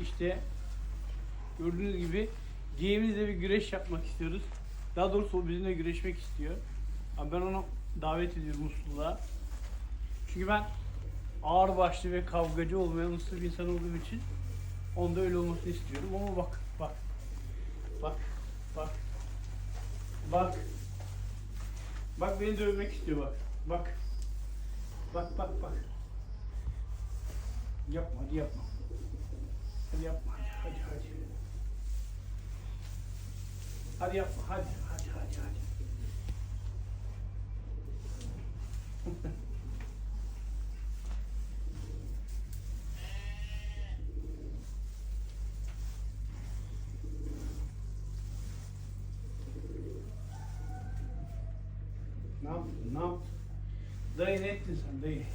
İşte gördüğünüz gibi G'imizle bir güreş yapmak istiyoruz. Daha doğrusu o bizimle güreşmek istiyor. Ama ben onu davet ediyorum mutluluğa. Çünkü ben ağır başlı ve kavgacı olmayan uslu bir insan olduğum için onda öyle olmasını istiyorum. Ama bak, bak, bak, bak, bak, bak beni dövmek istiyor bak, bak, bak, bak, bak. Yapma, hadi yapma. Hadi yapma, hadi, hadi, hadi. Yapma, hadi, hadi, hadi, hadi. Ne yaptın, ne yaptın? Dayı ne ettin sen dayı?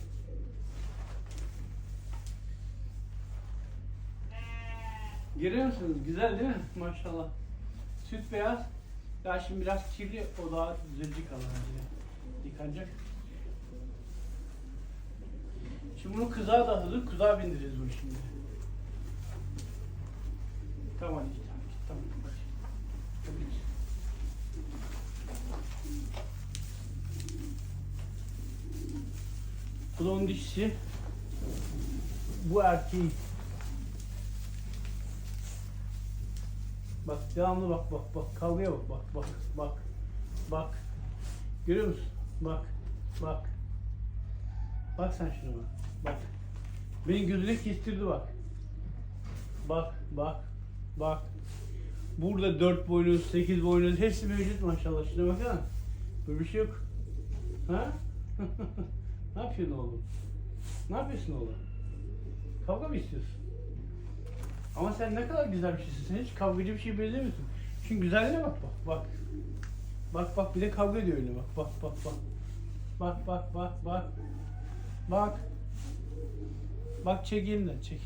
Görüyor musunuz? Güzel değil mi? Maşallah. Süt beyaz. Ya şimdi biraz kirli, o daha düzelecek Allah bence. Yıkanacak. Şimdi bunu kızağa da hazır, kızağa bindireceğiz bunu şimdi. Tamam hadi git, tamam. Hadi git. Bu da onun dişisi. Bu erkeği. Bak devamlı bak bak bak kavgaya bak bak bak bak bak. Görüyor musun? Bak bak. Bak sen şuna bak bak. Benim gözüne kestirdi bak. Bak bak bak. Burada dört boynuz sekiz boynuz hepsi mevcut maşallah. Şuna baksana. Böyle bir şey yok. Ha? Ne yapıyorsun oğlum? Ne yapıyorsun oğlum? Kavga mı istiyorsun ama sen ne kadar güzel bir şeysin. Sen hiç kavgacı bir şey benzemiyorsun. Çünkü güzelliğine bak bak bak. Bak bak bir de kavga ediyor öyle bak bak bak bak. Bak bak bak bak. Bak. Bak çek elimden çek.